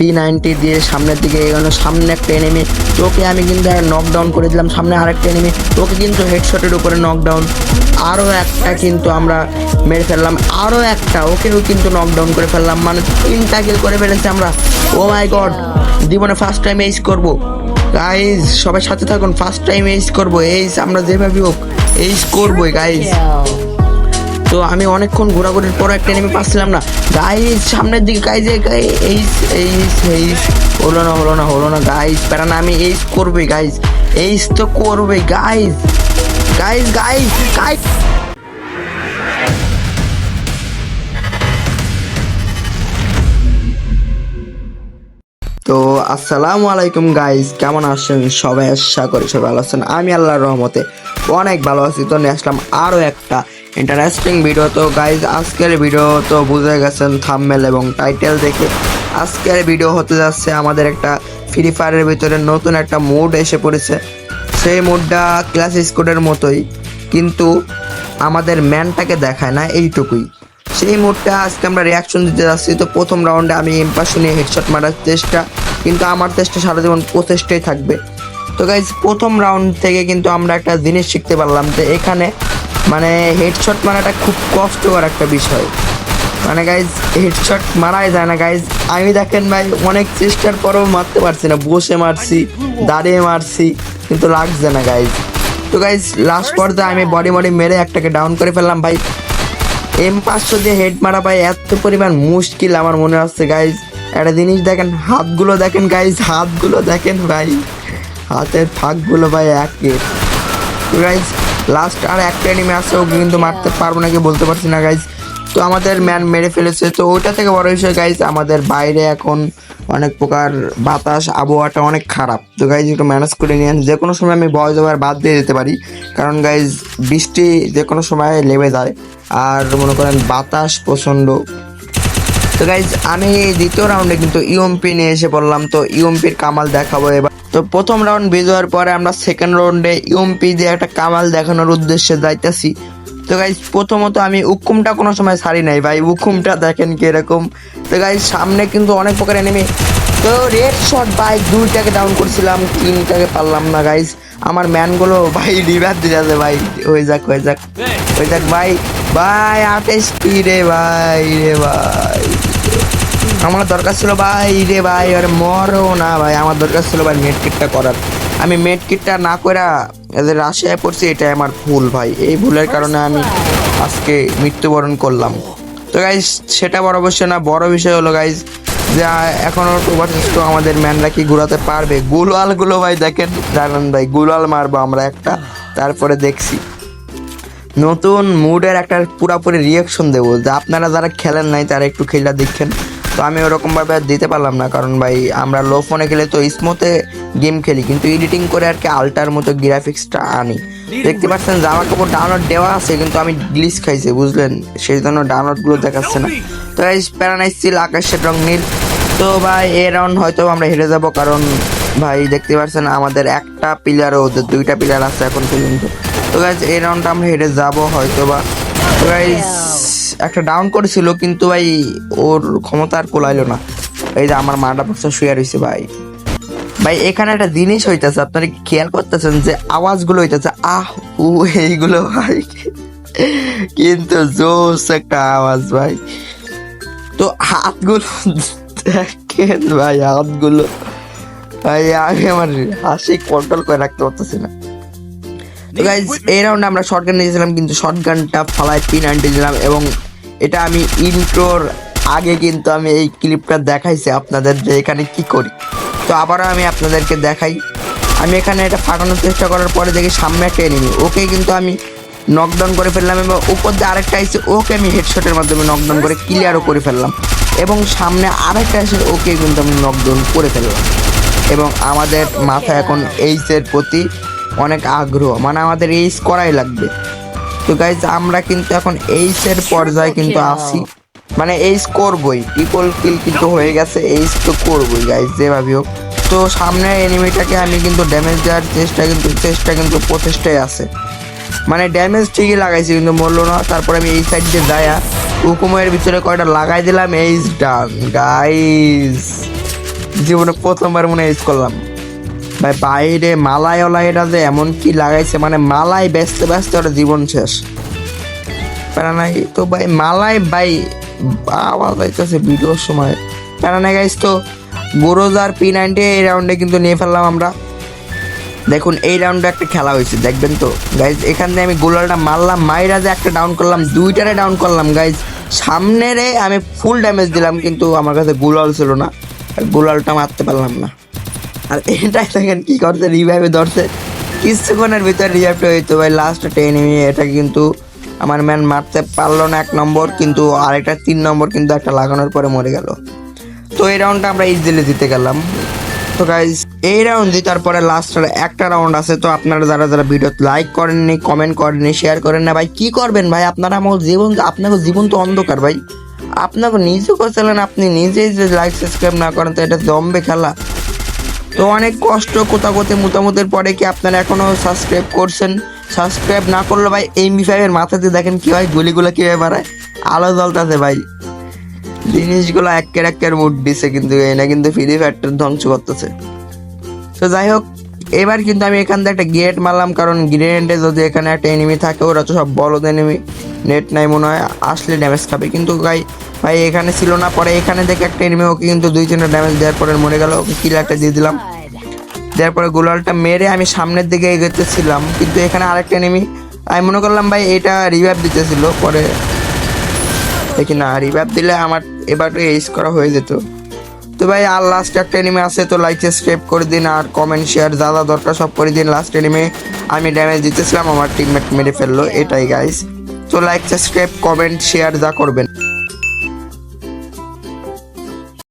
P ninety দিয়ে সামনের দিকে এগোনো, সামনে একটা এনিমি তোকে আমি কিন্তু নকডাউন করে দিলাম, সামনে আরেকটা এনিমি তোকে কিন্তু হেডশটের উপরে নকডাউন আরও একটা কিন্তু আমরা মেরে ফেললাম আরও একটা। ওকেও কিন্তু নকডাউন করে ফেললাম। মানে তিনটা কিল করে ফেলেছি আমরা। ও মাই গড জীবনে ফার্স্ট টাইম এইস করব। গাইজ সবাই সাথে থাকুন ফার্স্ট টাইম এইস করব। এইস আমরা যেভাবে হোক এইস করবোই গাইজ তো আমি অনেকক্ষণ ঘোরাঘুরির পর একটা এনিমি পাচ্ছিলাম না। গাইজ সামনের দিকে গাইজ এইস এইস এইস হলো না হলো না হলো না গাইজ প্যারা না, আমি এইস করবোই গাইজ এইস তো করবোই গাইজ গাইজ গাইজ গাইজ তো আসসালামু আলাইকুম গাইজ কেমন আছেন? সবাই আশা করি সবাই ভালো আছেন। আমি আল্লাহর রহমতে অনেক ভালো আছি। তো নিয়ে আসলাম আরও একটা ইন্টারেস্টিং ভিডিও তো গাইজ আজকের ভিডিও তো বুঝে গেছেন থামমেল এবং টাইটেল দেখে। আজকের ভিডিও হতে যাচ্ছে আমাদের একটা ফ্রি ফায়ারের ভিতরে নতুন একটা মুড এসে পড়েছে। সেই মুডটা ক্লাস স্কুলের মতোই, কিন্তু আমাদের ম্যানটাকে দেখায় না এইটুকুই। সেই মুডটা আজকে আমরা রিয়াকশন দিতে যাচ্ছি, তো প্রথম রাউন্ডে আমি এম্পাসে নিয়ে হেডশট মারার চেষ্টা, কিন্তু আমার চেষ্টা সারা জীবন প্রচেষ্টাই থাকবে। তো গাইজ প্রথম রাউন্ড থেকে কিন্তু আমরা একটা জিনিস শিখতে পারলাম যে এখানে মানে হেডশট মারাটা খুব কষ্টকর একটা বিষয়। মানে গাইজ হেডশট মারাই যায় না। গাইজ আমি দেখেন ভাই, অনেক চেষ্টার পরেও মারতে পারছি না। বসে মারছি, দাঁড়িয়ে মারছি, কিন্তু লাগছে না গাইজ তো গাইজ লাস্ট পর্যায়ে আমি বডি বডি মেরে একটাকে ডাউন করে ফেললাম ভাই। এম পাঁচশো দিয়ে হেড মারা ভাই, এত পরিমাণ মুশকিল আমার মনে হচ্ছে গাইজ একটা জিনিস দেখেন, হাতগুলো দেখেন গাইজ হাতগুলো দেখেন ভাই। হাতের ফাঁকগুলো ভাই একে গাইজ লাস্ট আর একটা এনিমি আছে, ওকে কিন্তু মারতে পারব নাকি বলতে পারছি না গাইজ তো আমাদের ম্যান মেরে ফেলেছে, তো ওইটা থেকে বড় বিষয় গাইজ আমাদের বাইরে এখন অনেক প্রকার বাতাস, আবহাওয়াটা অনেক খারাপ। তো গাইজ একটু ম্যানেজ করে নিয়ে যে কোনো সময় আমি ভয়েস ওভার বাদ দিয়ে দিতে পারি। কারণ গাইজ বৃষ্টি যে কোনো সময় নেমে যায়, আর মনে করেন বাতাস প্রচণ্ড। তো গাইজ আমি দ্বিতীয় রাউন্ডে কিন্তু ইউএমপি নিয়ে এসে পড়লাম, তো ইউএমপির কামাল দেখাবো এবার। তো প্রথম রাউন্ড বিজয়ের পরে আমরা সেকেন্ড রাউন্ডে ইউএমপি দিয়ে একটা কামাল দেখানোর উদ্দেশ্যে যাইতেছি। তো গাইজ প্রথমত আমি উকুমটা কোনো সময় সারি নাই ভাই, উকুমটা দেখেন কীরকম। তো গাইজ সামনে কিন্তু অনেক প্রকার এনিমি তো রেড শট বাইক দুইটাকে ডাউন করছিলাম, তিনটাকে পারলাম না গাইজ আমার ম্যানগুলো ভাই রিভার দিয়ে যাচ্ছে ভাই। হয়ে যাক হয়ে যাক হয়ে যাক ভাই। ভাই আটেশ রে ভাই রে ভাই। আমার দরকার ছিল ভাই রে ভাই আরে মরো না ভাই আমার দরকার ছিল ভাই মেড কিটটা করার। আমি মেড কিটটা না করে রাশিয়ায় পড়ছি এটাই আমার ভুল ভাই। এই ভুলের কারণে আমি আজকে মৃত্যুবরণ করলাম। তো গাইজ সেটা বড় বিষয় না বড় বিষয় হলো গাইজ যে আহ, এখনও তো আমাদের ম্যানরা কি ঘুরাতে পারবে? গুলালগুলো ভাই দেখেন জানেন ভাই গুলাল মারবো আমরা একটা তারপরে দেখছি। নতুন মুডের একটা পুরাপুরি রিয়াকশন দেবো। যে আপনারা যারা খেলেন নাই তারা একটু খেলা দেখেন। তো আমি ওরকমভাবে আর দিতে পারলাম না, কারণ ভাই আমরা লো ফোনে খেলে তো স্মুথে গেম খেলি, কিন্তু এডিটিং করে আর কি আল্টার মতো গ্রাফিক্সটা আনি। দেখতে পাচ্ছেন জামা কাপড় ডাউনলোড দেওয়া আছে, কিন্তু আমি গ্লিচ খাইছি, বুঝলেন? সেই জন্য ডাউনলোডগুলো দেখাচ্ছে না। তো এই প্যারানাইজ ছিল আকাশের রং নীল। তো ভাই এ রাউন্ড হয়তো আমরা হেরে যাব, কারণ ভাই দেখতে পাচ্ছেন আমাদের একটা প্লেয়ার ওদের দুইটা প্লেয়ার আছে এখন পর্যন্ত। তো গাইজ এই রাউন্ডটা আমরা হেরে যাব হয়তো বা তো গাইজ একটা ডাউন করেছিল কিন্তু ভাই ওর ক্ষমতা আর কোলাইলো না। এই যে আমার মাটা বক্সা শুয়ে রয়েছে ভাই। ভাই এখানে একটা জিনিস হইতেছে আপনারা খেয়াল করতেছেন যে আওয়াজগুলো হইতেছে আহ উ এইগুলো ভাই। কিন্তু জোস একটা আওয়াজ ভাই। তো হাতগুলো দেখেন ভাই হাতগুলো। ভাই আমি আমার হাসি কন্ট্রোল করে রাখতে পারতেছি না। তো গাইজ এই রাউন্ডে আমরা শর্ট গান নিয়েছিলাম কিন্তু শর্ট গানটা ফালায় পিন আনতে দিলাম এবং এটা আমি ইন্ট্রোর আগে কিন্তু আমি এই ক্লিপটা দেখাইছি আপনাদের যে এখানে কি করি। তো আবারও আমি আপনাদেরকে দেখাই। আমি এখানে এটা ফাটানোর চেষ্টা করার পরে দেখি সামনে একটা এনিমি ওকে কিন্তু আমি নকডাউন করে ফেললাম এবং উপর দিয়ে আরেকটা এসে ওকে আমি হেডশটের মাধ্যমে নকডাউন করে ক্লিয়ারও করে ফেললাম। এবং সামনে আরেকটা এসে ওকে কিন্তু আমি নকডাউন করে ফেললাম। এবং আমাদের মাথা এখন এইচের প্রতি অনেক আগ্রহ। মানে আমাদের এইচ করাই লাগবে। তো গাইজ আমরা কিন্তু এখন এইচের পর্যায়ে কিন্তু আসি মানে এইচ করবই। ট্রিপল কিল কিন্তু হয়ে গেছে এইচ তো করবই গাইজ যেভাবে হোক। তো সামনের এনিমিটাকে আমি কিন্তু ড্যামেজ দেওয়ার চেষ্টা কিন্তু চেষ্টা কিন্তু প্রচেষ্টায় আছে। মানে ড্যামেজ ঠিকই লাগাইছি কিন্তু মরলো না। তারপরে আমি এই সাইড দিয়ে যায়া হুকুমের ভিতরে কয়টা লাগাই দিলাম এইচ ডান গাইজ জীবনে প্রথমবার মনে ইউজ করলাম। ভাই, বাইরে মালাই ওলা এটা যে এমন কি লাগাইছে মানে মালাই ব্যস্ত ব্যস্ত ওটা জীবন শেষ। প্যারা নাই তো ভাই, মালাই ভাই, আওয়াজ আইতেছে ভিডিওর সময়। প্যারা নাই গাইস তো গোরোজার পি নাইনটি এই রাউন্ডে কিন্তু নিয়ে ফেললাম আমরা। দেখুন, এই রাউন্ডে একটা খেলা হয়েছে, দেখবেন তো। গাইজ এখান থেকে আমি গোলালটা মারলাম, মাইরা যে একটা ডাউন করলাম, দুইটারে ডাউন করলাম গাইজ সামনেরে আমি ফুল ড্যামেজ দিলাম, কিন্তু আমার কাছে গোলাল ছিল না গোলালটা মারতে পারলাম না। আর এটাই দেখেন কি করছে রিভাইভে ধরছে। কিছুক্ষণের ভিতরে রিভাইভটা হইতো ভাই লাস্ট টেনিমি এটা কিন্তু আমার ম্যান মারতে পারল না এক নম্বর, কিন্তু আরেকটা তিন নম্বর কিন্তু একটা লাগানোর পরে মরে গেল। তো এই রাউন্ডটা আমরা ইজিলি জিতে গেলাম। তো গাইজ এই রাউন্ড জিতার পরে লাস্টের একটা রাউন্ড আছে, তো আপনারা যারা যারা ভিডিও লাইক করেননি কমেন্ট করেননি শেয়ার করেন না ভাই, কি করবেন ভাই? আপনারা আমার জীবন, আপনাকে জীবন তো অন্ধকার ভাই। আপনাকে নিজে করছিলেন আপনি নিজেই যে লাইক সাবস্ক্রাইব না করেন, তো এটা জমবে খেলা। তো অনেক কষ্ট কোথাকোতে মোটামুতির পরে কি আপনারা এখনও সাবস্ক্রাইব করছেন? সাবস্ক্রাইব না করলে ভাই এমবি ফাইভের মাথাতে দেখেন কী হয়, গুলিগুলো কীভাবে মারায় আলো জ্বলতেছে ভাই। জিনিসগুলো একের একের মুড দিছে কিন্তু এটা কিন্তু ফ্রি ফায়ারটা ধ্বংস করতেছে। তো যাই হোক, এবার কিন্তু আমি এখান থেকে একটা গেট মারলাম, কারণ গ্রেনেডে যদি এখানে একটা এনিমি থাকে, ওরা তো সব বলদ এনিমি নেট নাই মনে হয়, আসলে ড্যামেজ খাবে। কিন্তু ভাই ভাই, এখানে ছিল না, পরে এখানে দেখে একটা এনিমি ওকে কিন্তু দুই তিনটা ড্যামেজ দেওয়ার পরে মরে গেল, ওকে কিল একটা দিয়ে দিলাম। দেওয়ার পরে গোলালটা মেরে আমি সামনের দিকে এগোতেছিলাম, কিন্তু এখানে আরেকটা এনিমি আমি মনে করলাম, ভাই, এটা রিভাইভ দিতেছিল, পরে দেখি না রিভাইভ দিলে আমার এবার এইস করা হয়ে যেত। তো ভাই, আর লাস্ট একটা এনিমে আছে, তো লাইক সাবস্ক্রাইব করে দিন, আর কমেন্ট শেয়ার যা যা দরকার সব করে দিন। লাস্ট এনিমে আমি ড্যামেজ দিতেছিলাম, আমার টিমমেট মেরে ফেলল, এটাই গাইস তো লাইক সাবস্ক্রাইব কমেন্ট শেয়ার যা করবেন।